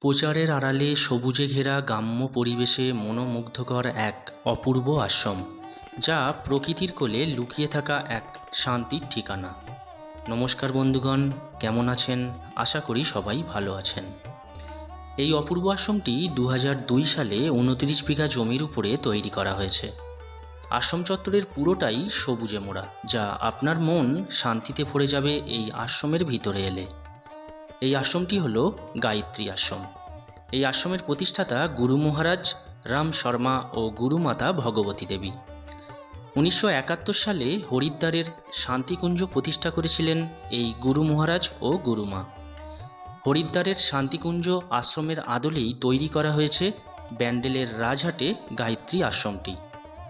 প্রচারের আড়ালে সবুজে ঘেরা গ্রাম্য পরিবেশে মনোমুগ্ধকর এক অপূর্ব আশ্রম, যা প্রকৃতির কোলে লুকিয়ে থাকা এক শান্তির ঠিকানা। নমস্কার বন্ধুগণ, কেমন আছেন? আশা করি সবাই ভালো আছেন। এই অপূর্ব আশ্রমটি দু সালে উনত্রিশ বিঘা জমির উপরে তৈরি করা হয়েছে। আশ্রম চত্বরের পুরোটাই সবুজে মোড়া, যা আপনার মন শান্তিতে ভরে যাবে এই আশ্রমের ভিতরে এলে। এই আশ্রমটি হলো গায়ত্রী আশ্রম। এই আশ্রমের প্রতিষ্ঠাতা গুরু মহারাজ রাম শর্মা ও গুরুমাতা ভগবতী দেবী। উনিশশো একাত্তর সালে হরিদ্বারের শান্তিকুঞ্জ প্রতিষ্ঠা করেছিলেন এই গুরু মহারাজ ও গুরুমা হরিদ্বারের শান্তিকুঞ্জ আশ্রমের আদলেই তৈরি করা হয়েছে ব্যান্ডেলের রাজহাটে গায়ত্রী আশ্রমটি।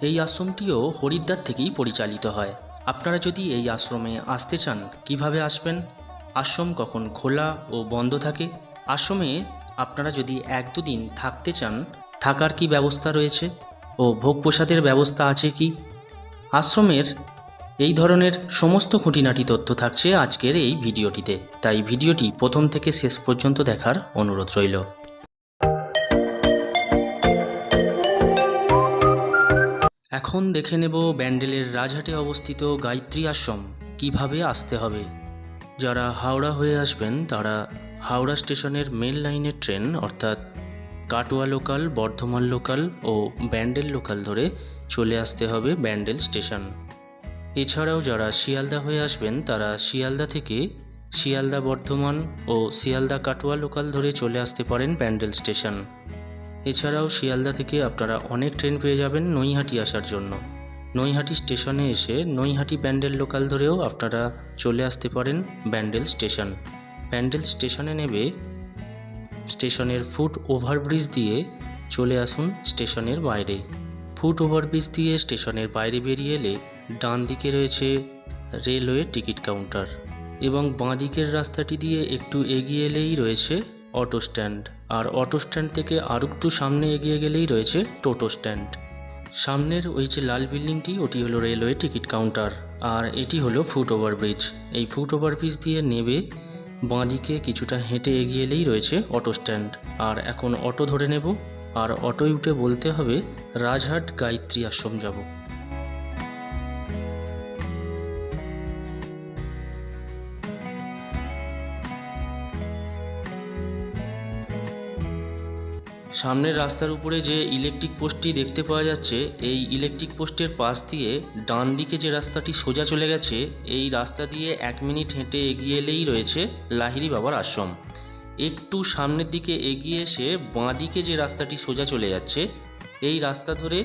এই আশ্রমটিও হরিদ্বার থেকেই পরিচালিত হয়। আপনারা যদি এই আশ্রমে আসতে চান, কীভাবে আসবেন? আশ্রম কখন খোলা ও বন্ধ থাকে? আশ্রমে আপনারা যদি এক দুদিন থাকতে চান, থাকার কি ব্যবস্থা রয়েছে? ও ভোগ প্রসাদের ব্যবস্থা আছে কি? আশ্রমের এই ধরনের সমস্ত খুঁটিনাটি তথ্য থাকছে আজকের এই ভিডিওটিতে। তাই ভিডিওটি প্রথম থেকে শেষ পর্যন্ত দেখার অনুরোধ রইল। এখন দেখে নেব ব্যান্ডেলের রাজহাটে অবস্থিত গায়ত্রী আশ্রম, কীভাবে আসতে হবে। যারা হাওড়া হয়ে আসবেন, তারা হাওড়া স্টেশনের মেন লাইনের ট্রেন, অর্থাৎ কাটোয়া লোকাল, বর্ধমান লোকাল ও ব্যান্ডেল লোকাল ধরে চলে আসতে হবে ব্যান্ডেল স্টেশন। এছাড়াও যারা শিয়ালদা হয়ে আসবেন, তারা শিয়ালদা থেকে শিয়ালদা বর্ধমান ও শিয়ালদা কাটোয়া লোকাল ধরে চলে আসতে পারেন ব্যান্ডেল স্টেশন। এছাড়াও শিয়ালদা থেকে আপনারা অনেক ট্রেন পেয়ে যাবেন নৈহাটি আসার জন্য। নৈহাটি স্টেশনে এসে নৈহাটি ব্যান্ডেল লোকাল ধরেও আপনারা চলে আসতে পারেন ব্যান্ডেল স্টেশন। ব্যান্ডেল স্টেশনে নেবে স্টেশনের ফুট ওভারব্রিজ দিয়ে চলে আসুন স্টেশনের বাইরে। ফুট ওভারব্রিজ দিয়ে স্টেশনের বাইরে বেরিয়ে এলে ডান দিকে রয়েছে রেলওয়ে টিকিট কাউন্টার এবং বাঁ দিকের রাস্তাটি দিয়ে একটু এগিয়ে এলেই রয়েছে অটো স্ট্যান্ড। আর অটো স্ট্যান্ড থেকে আর একটু সামনে এগিয়ে গেলেই রয়েছে টোটো স্ট্যান্ড। সামনের ওই যে লাল বিল্ডিংটি, ওটি হলো রেলওয়ে টিকিট কাউন্টার। আর এটি হলো ফুট ওভারব্রিজ এই ফুট ওভারব্রিজ দিয়ে নেবে বাঁদিকে কিছুটা হেঁটে এগিয়ে এলেই রয়েছে অটো স্ট্যান্ড। আর এখন অটো ধরে নেব। আর অটোয় উঠে বলতে হবে, রাজহাট গায়ত্রী আশ্রম যাব। সামনের রাস্তার উপরে যে ইলেকট্রিক পোস্টটি দেখতে পাওয়া যাচ্ছে, এই ইলেকট্রিক পোস্টের পাশ দিয়ে ডান দিকে যে রাস্তাটি সোজা চলে গেছে, এই রাস্তা দিয়ে এক মিনিট হেঁটে এগিয়ে এলেই রয়েছে লাহিরি বাবার আশ্রম। একটু সামনের দিকে এগিয়ে এসে বাঁ দিকে যে রাস্তাটি সোজা চলে যাচ্ছে, এই রাস্তা ধরে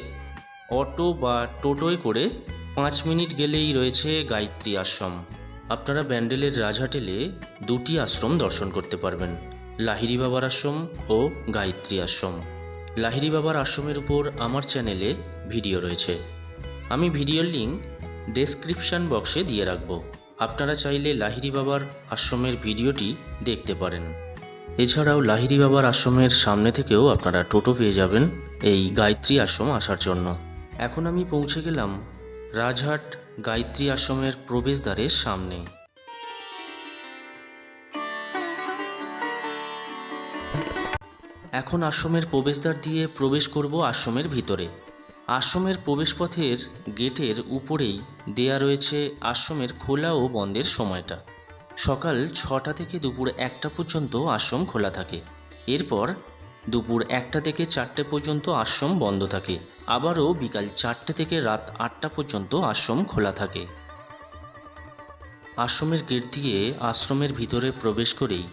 অটো বা টোটোয় করে পাঁচ মিনিট গেলেই রয়েছে গায়ত্রী আশ্রম। আপনারা ব্যান্ডেলের রাজহাটেলে দুটি আশ্রম দর্শন করতে পারবেন। লাহিরি বাবার আশ্রম ও গায়ত্রী আশ্রম। লাহিরি বাবার আশ্রমের উপর আমার চ্যানেলে ভিডিও রয়েছে। আমি ভিডিওর লিঙ্ক ডেসক্রিপশান বক্সে দিয়ে রাখব। আপনারা চাইলে লাহিরি বাবার আশ্রমের ভিডিওটি দেখতে পারেন। এছাড়াও লাহিরি বাবার আশ্রমের সামনে থেকেও আপনারা টোটো পেয়ে যাবেন এই গায়ত্রী আশ্রম আসার জন্য। এখন আমি পৌঁছে গেলাম রাজহাট গায়ত্রী আশ্রমের প্রবেশদ্বারের সামনে। এখন আশ্রমের প্রবেশদ্বার দিয়ে প্রবেশ করব আশ্রমের ভিতরে। আশ্রমের প্রবেশপথের গেটের উপরেই দেয়া রয়েছে আশ্রমের খোলা ও বন্ধের সময়টা। সকাল ছটা থেকে দুপুর একটা পর্যন্ত আশ্রম খোলা থাকে। এরপর দুপুর একটা থেকে চারটে পর্যন্ত আশ্রম বন্ধ থাকে। আবারও বিকাল চারটে থেকে রাত আটটা পর্যন্ত আশ্রম খোলা থাকে। আশ্রমের গেট দিয়ে আশ্রমের ভিতরে প্রবেশ করেই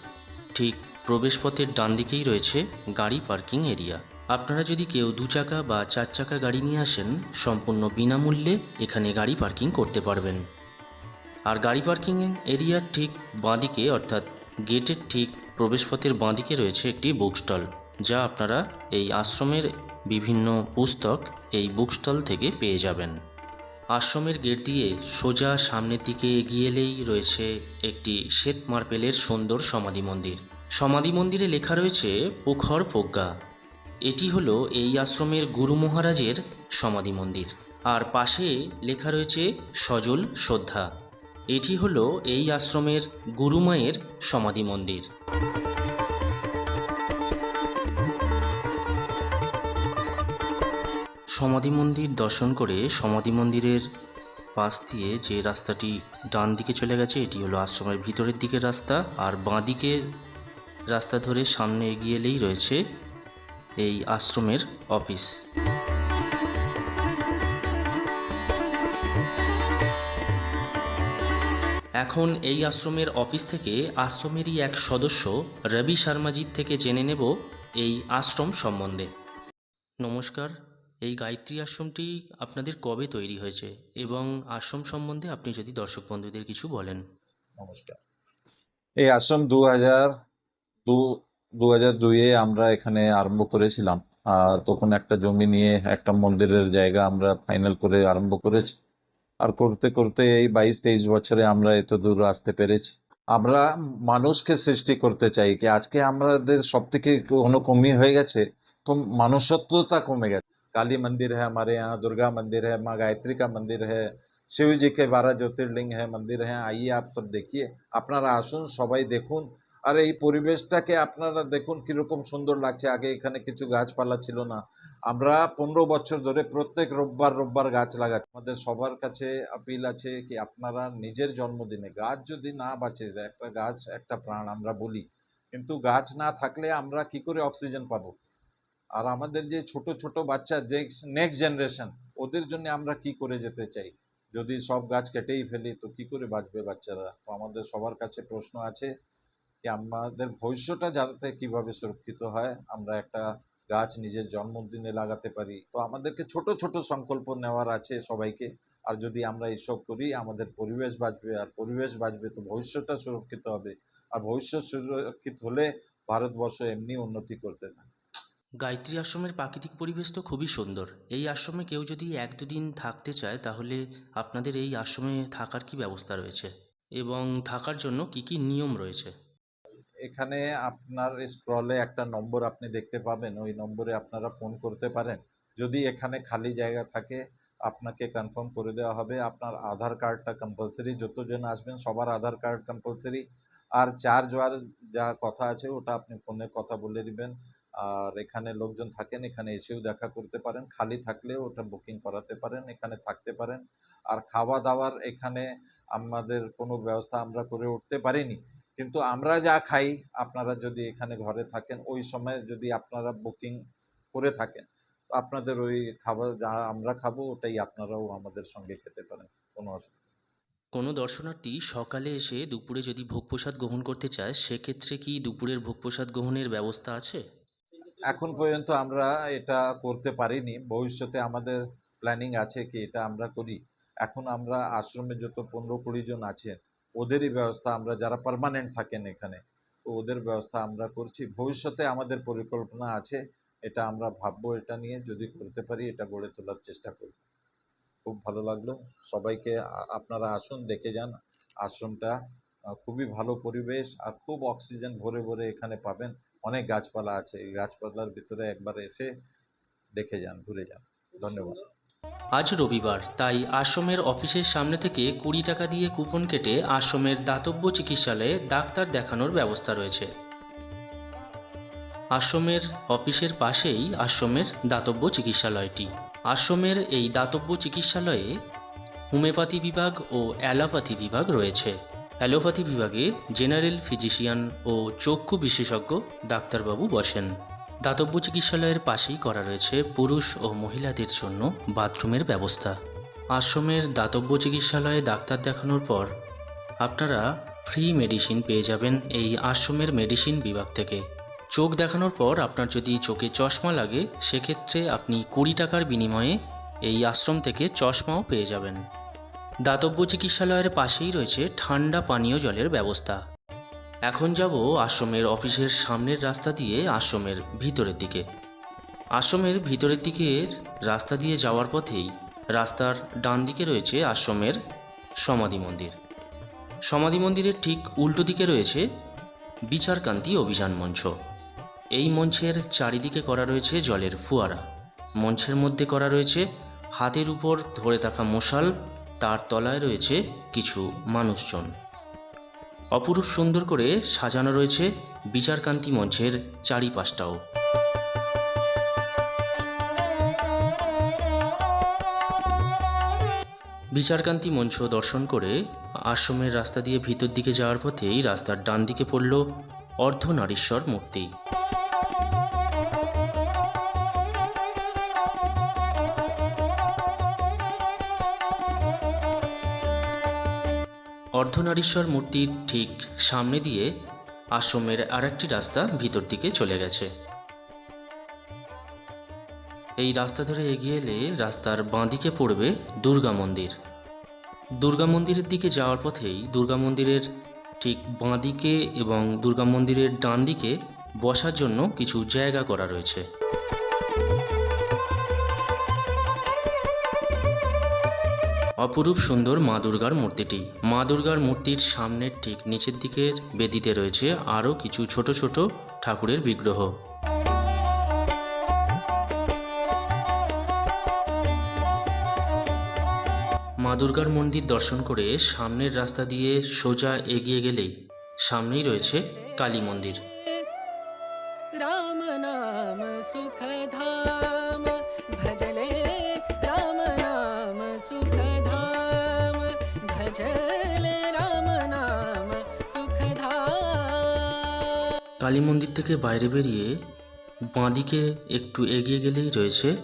ঠিক প্রবেশপথের ডান দিকেই রয়েছে গাড়ি পার্কিং এরিয়া। আপনারা যদি কেউ দু চাকা বা চার চাকা গাড়ি নিয়ে আসেন, সম্পূর্ণ বিনামূল্যে এখানে গাড়ি পার্কিং করতে পারবেন। আর গাড়ি পার্কিং এরিয়ার ঠিক বাঁদিকে, অর্থাৎ গেটের ঠিক প্রবেশপথের বাঁদিকে রয়েছে একটি বুক স্টল যা আপনারা এই আশ্রমের বিভিন্ন পুস্তক এই বুক স্টল থেকে পেয়ে যাবেন। আশ্রমের গেট দিয়ে সোজা সামনের দিকে এগিয়ে এলেই রয়েছে একটি শ্বেত মার্বেলের সুন্দর সমাধি মন্দির। সমাধি মন্দিরে লেখা রয়েছে, পোখর প্রজ্ঞা। এটি হলো এই আশ্রমের গুরু মহারাজের সমাধি মন্দির। আর পাশে লেখা রয়েছে, সজল শ্রদ্ধা। এটি হলো এই আশ্রমের গুরুমায়ের সমাধি মন্দির। সমাধি মন্দির দর্শন করে সমাধি মন্দিরের পাশ দিয়ে যে রাস্তাটি ডান দিকে চলে গেছে, এটি হলো আশ্রমের ভিতরের দিকের রাস্তা। আর বাঁ দিকের রাস্তা ধরে সামনে এগিয়ে এলেই রয়েছে এই আশ্রমের অফিস। এখন এই আশ্রমের অফিস থেকে আশ্রমেরই এক সদস্য রবি শর্মাজির থেকে জেনে নেব এই আশ্রম সম্বন্ধে। নমস্কার, এই গায়ত্রী আশ্রমটি আপনাদের কবে তৈরি হয়েছে এবং আশ্রম সম্বন্ধে আপনি যদি দর্শক বন্ধুদের কিছু বলেন। নমস্কার। এই আশ্রম দু হাজার দু দু হাজার দুইয়ে আমরা এখানে আরম্ভ করেছিলাম আর তখন একটা জমি নিয়ে একটা মন্দিরের জায়গা আমরা ফাইনাল করে আরম্ভ করেছি আর করতে করতে এই বাইশ তেইশ বছরে আমরা এত দূর আসতে পেরেছি আমরা মানুষকে সৃষ্টি করতে চাই কি আজকে আমাদের সব থেকে কোনো কমি হয়ে গেছে তো মানুষত্বতা কমে গেছে काली मंदिर है हमारे यहाँ दुर्गा मंदिर है माँ गायत्री का मंदिर है শিব জি কে বারো জ্যোতির্লিঙ্গ হ্যাঁ মন্দির হ্যাঁ আইয়ে আপ সব দেখিয়ে আপনারা আসুন সবাই দেখুন আর এই পরিবেশটাকে আপনারা দেখুন কীরকম সুন্দর লাগছে। আগে এখানে কিছু গাছপালা ছিল না। আমরা পনেরো বছর ধরে প্রত্যেক রোববার রোববার গাছ লাগাচ্ছি। আমাদের সবার কাছে আপিল আছে কি আপনারা নিজের জন্মদিনে গাছ যদি না বাঁচে, একটা গাছ, একটা প্রাণ আমরা বলি, কিন্তু গাছ না থাকলে আমরা কি করে অক্সিজেন পাবো? আর আমাদের যে ছোট ছোট বাচ্চা, যে নেক্সট জেনারেশন ওদের জন্য আমরা কি করে যেতে চাই? যদি সব গাছ কেটেই ফেলি, তো কি করে বাঁচবে বাচ্চারা? তো আমাদের সবার কাছে প্রশ্ন আছে। আমাদের ভবিষ্যৎটা যাতে কীভাবে সুরক্ষিত হয়, আমরা একটা গাছ নিজের জন্মদিনে লাগাতে পারি। তো আমাদেরকে ছোট ছোট সংকল্প নেওয়ার আছে সবাইকে। আর যদি আমরা এইসব করি, আমাদের পরিবেশ বাঁচবে। আর পরিবেশ বাঁচবে তো ভবিষ্যৎটা সুরক্ষিত হবে। আর ভবিষ্যৎ সুরক্ষিত হলে ভারতবর্ষ এমনি উন্নতি করতে থাকে গায়ত্রী আশ্রমের প্রাকৃতিক পরিবেশ তো খুবই সুন্দর। এই আশ্রমে কেউ যদি এক দুদিন থাকতে চায়, তাহলে আপনাদের এই আশ্রমে থাকার কি ব্যবস্থা রয়েছে? এবং থাকার জন্য কি কি নিয়ম রয়েছে? এখানে আপনার স্ক্রলে একটা নম্বর আপনি দেখতে পাবেন, ওই নম্বরে আপনারা ফোন করতে পারেন। যদি এখানে খালি জায়গা থাকে, আপনাকে কনফার্ম করে দেওয়া হবে, আপনার আধার কার্ডটা কম্পালসারি যতজন আসবেন সবার আধার কার্ড কম্পালসারি আর চার্জ ওয়ার যা কথা আছে, ওটা আপনি ফোনে কথা বলে দিবেন। আর এখানে লোকজন থাকেন, এখানে এসেও দেখা করতে পারেন। খালি থাকলে ওটা বুকিং করাতে পারেন, এখানে থাকতে পারেন। আর খাওয়া দাওয়ার এখানে আমাদের কোনো ব্যবস্থা আমরা করে উঠতে পারিনি। কিন্তু আমরা যা খাই আপনারা যদি এখানে ঘরে থাকেন ওই সময় যদি আপনারা বুকিং করে থাকেন তো আপনাদের ওই খাবার যা আমরা খাব ওটাই আপনারাও আমাদের সঙ্গে খেতে পারেন কোনো অসুবিধা। কোনো দর্শনার্থী সকালে এসে দুপুরে যদি ভোগ প্রসাদ গ্রহণ করতে চায় সেক্ষেত্রে কি দুপুরের ভোগ প্রসাদ গ্রহণের ব্যবস্থা আছে এখন পর্যন্ত আমরা এটা করতে পারিনি ভবিষ্যতে আমাদের প্ল্যানিং আছে কি এটা আমরা করি এখন আমরা আশ্রমে যত পনেরো কুড়ি জন আছেন ওদেরই ব্যবস্থা আমরা যারা পার্মানেন্ট থাকেন এখানে, তো ওদের ব্যবস্থা আমরা করছি। ভবিষ্যতে আমাদের পরিকল্পনা আছে, এটা আমরা ভাববো, এটা নিয়ে যদি করতে পারি এটা গড়ে তোলার চেষ্টা করব। খুব ভালো লাগল। সবাইকে আপনারা আসুন, দেখে যান। আশ্রমটা খুবই ভালো পরিবেশ আর খুব অক্সিজেন ভরে ভরে এখানে পাবেন। অনেক গাছপালা আছে, এই গাছপালার ভিতরে একবার এসে দেখে যান, ঘুরে যান। ধন্যবাদ। আজ রবিবার, তাই আশ্রমের অফিসের সামনে থেকে কুড়ি টাকা দিয়ে কুপন কেটে আশ্রমের দাতব্য চিকিৎসালয়ে ডাক্তার দেখানোর ব্যবস্থা রয়েছে। আশ্রমের অফিসের পাশেই আশ্রমের দাতব্য চিকিৎসালয়টি। আশ্রমের এই দাতব্য চিকিৎসালয়ে হোমিওপ্যাথি বিভাগ ও অ্যালোপ্যাথি বিভাগ রয়েছে। অ্যালোপ্যাথি বিভাগে জেনারেল ফিজিশিয়ান ও চক্ষু বিশেষজ্ঞ ডাক্তারবাবু বসেন। দাতব্য চিকিৎসালয়ের পাশেই করা রয়েছে পুরুষ ও মহিলাদের জন্য বাথরুমের ব্যবস্থা। আশ্রমের দাতব্য চিকিৎসালয়ে ডাক্তার দেখানোর পর আপনারা ফ্রি মেডিসিন পেয়ে যাবেন এই আশ্রমের মেডিসিন বিভাগ থেকে। চোখ দেখানোর পর আপনার যদি চোখে চশমা লাগে, সেক্ষেত্রে আপনি কুড়ি টাকার বিনিময়ে এই আশ্রম থেকে চশমাও পেয়ে যাবেন। দাতব্য চিকিৎসালয়ের পাশেই রয়েছে ঠান্ডা পানীয় জলের ব্যবস্থা। এখন যাব আশ্রমের অফিসের সামনের রাস্তা দিয়ে আশ্রমের ভিতরের দিকে। আশ্রমের ভিতরের দিকের রাস্তা দিয়ে যাওয়ার পথেই রাস্তার ডান দিকে রয়েছে আশ্রমের সমাধি মন্দির। সমাধি মন্দিরের ঠিক উল্টো দিকে রয়েছে বিচারকান্তি অভিযান মঞ্চ। এই মঞ্চের চারিদিকে করা রয়েছে জলের ফুয়ারা। মঞ্চের মধ্যে করা রয়েছে হাতের উপর ধরে থাকা মশাল, তার তলায় রয়েছে কিছু মানুষজন। অপরূপ সুন্দর করে সাজানো রয়েছে বিচারকান্তি মঞ্চের চারিপাশটাও। বিচারকান্তি মঞ্চ দর্শন করে আশ্রমের রাস্তা দিয়ে ভিতর দিকে যাওয়ার পথেই রাস্তার ডান দিকে পড়ল অর্ধনারীশ্বর মূর্তি। অর্ধনারীশ্বর মূর্তির ঠিক সামনে দিয়ে আশ্রমের আরেকটি রাস্তা ভিতর দিকে চলে গেছে। এই রাস্তা ধরে এগিয়ে এলে রাস্তার বাঁদিকে পড়বে দুর্গা মন্দির। দুর্গা মন্দিরের দিকে যাওয়ার পথেই দুর্গা মন্দিরের ঠিক বাঁদিকে এবং দুর্গা মন্দিরের ডান দিকে বসার জন্য কিছু জায়গা করা রয়েছে। অপরূপ সুন্দর মা দুর্গার মূর্তিটি। মা দুর্গার মূর্তির সামনের ঠিক নিচের দিকের বেদিতে রয়েছে আরও কিছু ছোট ছোট ঠাকুরের বিগ্রহ। মা দুর্গার মন্দির দর্শন করে সামনের রাস্তা দিয়ে সোজা এগিয়ে গেলেই সামনেই রয়েছে কালী মন্দির। রাম নাম সুখধা কালী মন্দির থেকে বাইরে বেরিয়ে বাঁদিকে একটু এগিয়ে গেলেই রয়েছে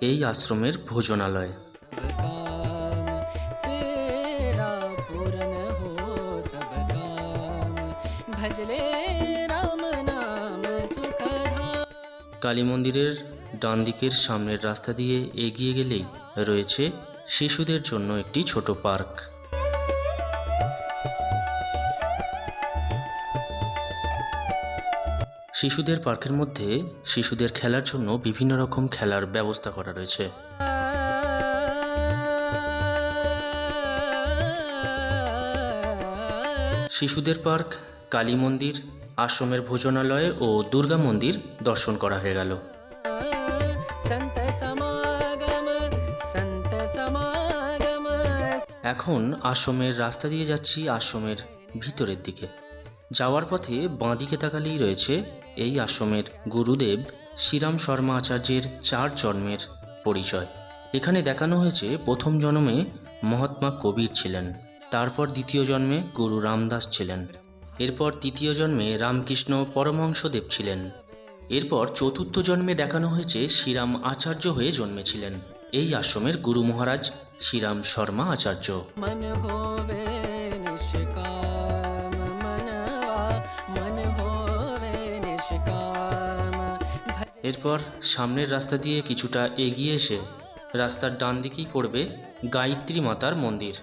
এই আশ্রমের ভোজনালয়। কালী মন্দিরের ডান দিকের সামনের রাস্তা দিয়ে এগিয়ে গেলেই রয়েছে শিশুদের জন্য একটি ছোট পার্ক। শিশুদের পার্কের মধ্যে শিশুদের খেলার জন্য বিভিন্ন রকম খেলার ব্যবস্থা করা রয়েছে। শিশুদের পার্ক, কালী মন্দির, আশ্রমের ভোজনালয় ও দুর্গা মন্দির দর্শন করা হয়ে গেল। এখন আশ্রমের রাস্তা দিয়ে যাচ্ছি আশ্রমের ভিতরের দিকে। যাওয়ার পথে বাঁদিকে তাকালেই রয়েছে এই আশ্রমের গুরুদেব শ্রীরাম শর্মা আচার্যের চার জন্মের পরিচয়। এখানে দেখানো হয়েছে প্রথম জন্মে মহাত্মা কবির ছিলেন, তারপর দ্বিতীয় জন্মে গুরু রামদাস ছিলেন, এরপর তৃতীয় জন্মে রামকৃষ্ণ পরমহংসদেব ছিলেন, এরপর চতুর্থ জন্মে দেখানো হয়েছে শ্রীরাম আচার্য হয়ে জন্মেছিলেন। এই আশ্রমের গুরু মহারাজ শ্রীরাম শর্মা আচার্য। এরপর সামনের রাস্তা দিয়ে কিছুটা এগিয়ে এসে রাস্তার ডান দিকেই পড়বে গায়ত্রী মাতার মন্দির।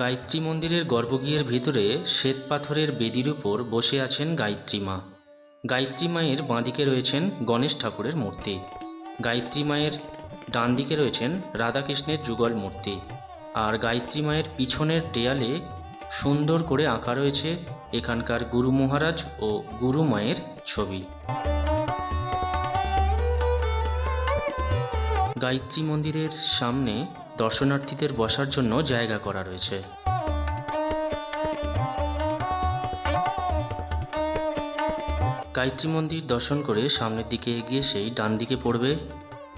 গায়ত্রী মন্দিরের গর্ভগৃহের ভিতরে শ্বেত পাথরের বেদির উপর বসে আছেন গায়ত্রী মা। গায়ত্রী মায়ের বাঁদিকে রয়েছেন গণেশ ঠাকুরের মূর্তি। গায়ত্রী মায়ের ডান দিকে রয়েছেন রাধাকৃষ্ণের যুগল মূর্তি আর গায়ত্রী মায়ের পিছনের দেয়ালে সুন্দর করে আঁকা রয়েছে এখানকার গুরু মহারাজ ও গুরু মায়ের ছবি। গায়ত্রী মন্দিরের সামনে দর্শনার্থীদের বসার জন্য জায়গা করা রয়েছে। গায়ত্রী মন্দির দর্শন করে সামনের দিকে এগিয়ে সেই ডান দিকে পড়বে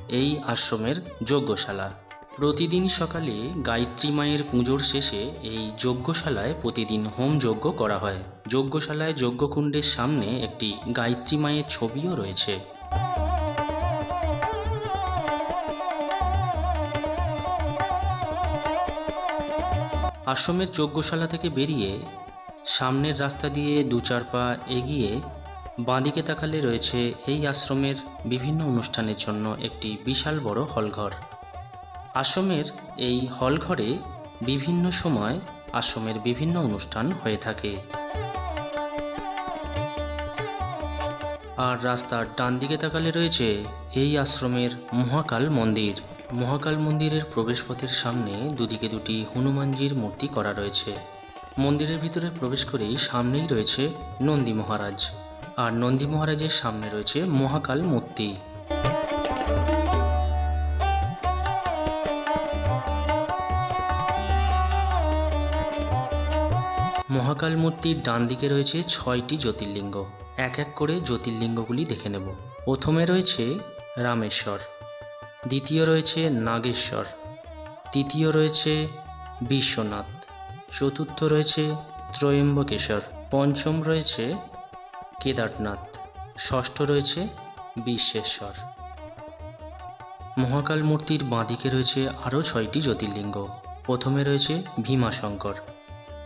এই আশ্রমের যজ্ঞশালা। প্রতিদিন সকালে গায়ত্রী মায়ের পুজোর শেষে এই যজ্ঞশালায় প্রতিদিন হোম যজ্ঞ করা হয়। যজ্ঞশালায় যজ্ঞকুণ্ডের সামনে একটি গায়ত্রী মায়ের ছবিও রয়েছে। আশ্রমের যজ্ঞশালা থেকে বেরিয়ে সামনের রাস্তা দিয়ে দু চার পা এগিয়ে বাঁদিকে তাকালে রয়েছে এই আশ্রমের বিভিন্ন অনুষ্ঠানের জন্য একটি বিশাল বড় হলঘর। আশ্রমের এই হলঘরে বিভিন্ন সময় আশ্রমের বিভিন্ন অনুষ্ঠান হয়ে থাকে। আর রাস্তার ডান দিকে তাকালে রয়েছে এই আশ্রমের মহাকাল মন্দির। মহাকাল মন্দিরের প্রবেশপথের সামনে দুদিকে দুটি হনুমানজির মূর্তি করা রয়েছে। মন্দিরের ভিতরে প্রবেশ করেই সামনেই রয়েছে নন্দী মহারাজ। আর নন্দী মহারাজের সামনে রয়েছে মহাকাল মূর্তি। মহাকাল মূর্তির ডান দিকে রয়েছে ছয়টি জ্যোতির্লিঙ্গ। এক এক করে জ্যোতির্লিঙ্গগুলি দেখে নেব। প্রথমে রয়েছে রামেশ্বর, দ্বিতীয় রয়েছে নাগেশ্বর, তৃতীয় রয়েছে বিশ্বনাথ, চতুর্থ রয়েছে ত্রয়ম্বকেশ্বর, পঞ্চম রয়েছে কেদারনাথ, ষষ্ঠ রয়েছে বিশ্বেশ্বর। মহাকাল মূর্তির বাঁদিকে রয়েছে আরও ছয়টি জ্যোতির্লিঙ্গ। প্রথমে রয়েছে ভীমাশঙ্কর,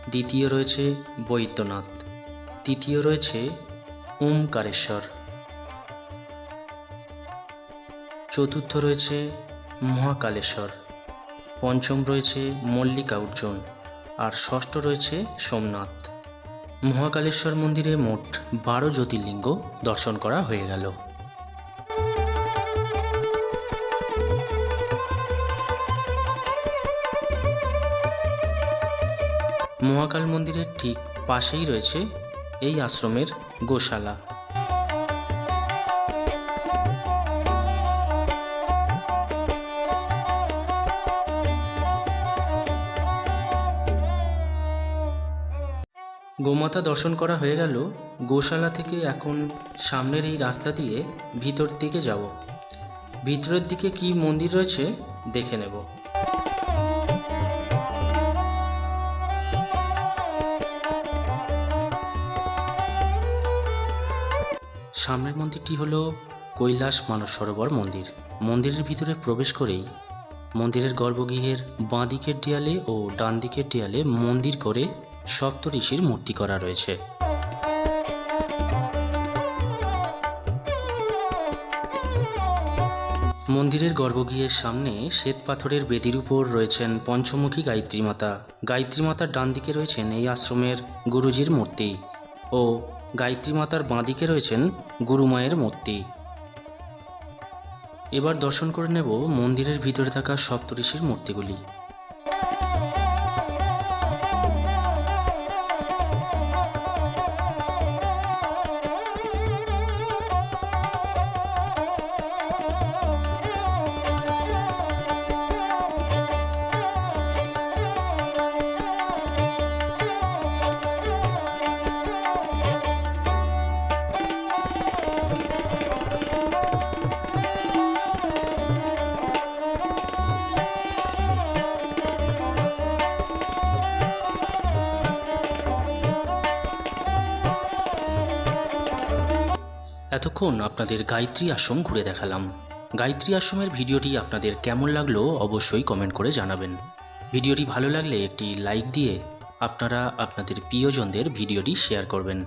দ্বিতীয় রয়েছে বৈদ্যনাথ, তৃতীয় রয়েছে ওমকারেশ্বর। চতুর্থ রয়েছে মহাকালেশ্বর, পঞ্চম রয়েছে মল্লিকার্জুন, আর ষষ্ঠ রয়েছে সোমনাথ। মহাকালেশ্বর মন্দিরে মোট বারো জ্যোতির্লিঙ্গ দর্শন করা হয়ে গেল। মহাকাল মন্দিরের ঠিক পাশেই রয়েছে এই আশ্রমের গোশালা। গোমাতা দর্শন করা হয়ে গেল। গোশালা থেকে এখন সামনের এই রাস্তা দিয়ে ভিতর দিকে যাব। ভিতরের দিকে কি মন্দির রয়েছে দেখে নেব। সামনের মন্দিরটি হল কৈলাস মানস সরোবর মন্দির। মন্দিরের ভিতরে প্রবেশ করেই মন্দিরের গর্ভগৃহের বাঁ দিকের দেয়ালে ও ডান দিকের দেয়ালে মন্দির করে সপ্ত ঋষির মূর্তি করা রয়েছে। মন্দিরের গর্ভগৃহের সামনে শ্বেত পাথরের বেদির উপর রয়েছেন পঞ্চমুখী গায়ত্রী মাতা। গায়ত্রী মাতার ডান দিকে রয়েছেন এই আশ্রমের গুরুজির মূর্তি ও গায়ত্রী মাতার বাঁ দিকে রয়েছেন গুরুমায়ের মূর্তি। এবার দর্শন করে নেব মন্দিরের ভিতরে থাকা সপ্তঋষির মূর্তিগুলি। এতক্ষণ আপনাদের গায়ত্রী আশ্রম ঘুরে দেখালাম। গায়ত্রী আশ্রমের ভিডিওটি আপনাদের কেমন লাগল অবশ্যই কমেন্ট করে জানাবেন। ভিডিওটি ভালো লাগলে একটি লাইক দিয়ে আপনারা আপনাদের প্রিয়জনদের ভিডিওটি শেয়ার করবেন।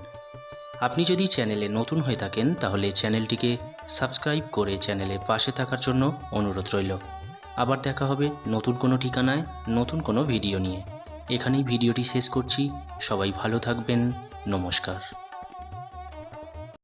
আপনি যদি চ্যানেলে নতুন হয়ে থাকেন, তাহলে চ্যানেলটিকে সাবস্ক্রাইব করে চ্যানেলে পাশে থাকার জন্য অনুরোধ রইল। আবার দেখা হবে নতুন কোনো ঠিকানায়, নতুন কোনো ভিডিও নিয়ে। এখানেই ভিডিওটি শেষ করছি। সবাই ভালো থাকবেন। নমস্কার।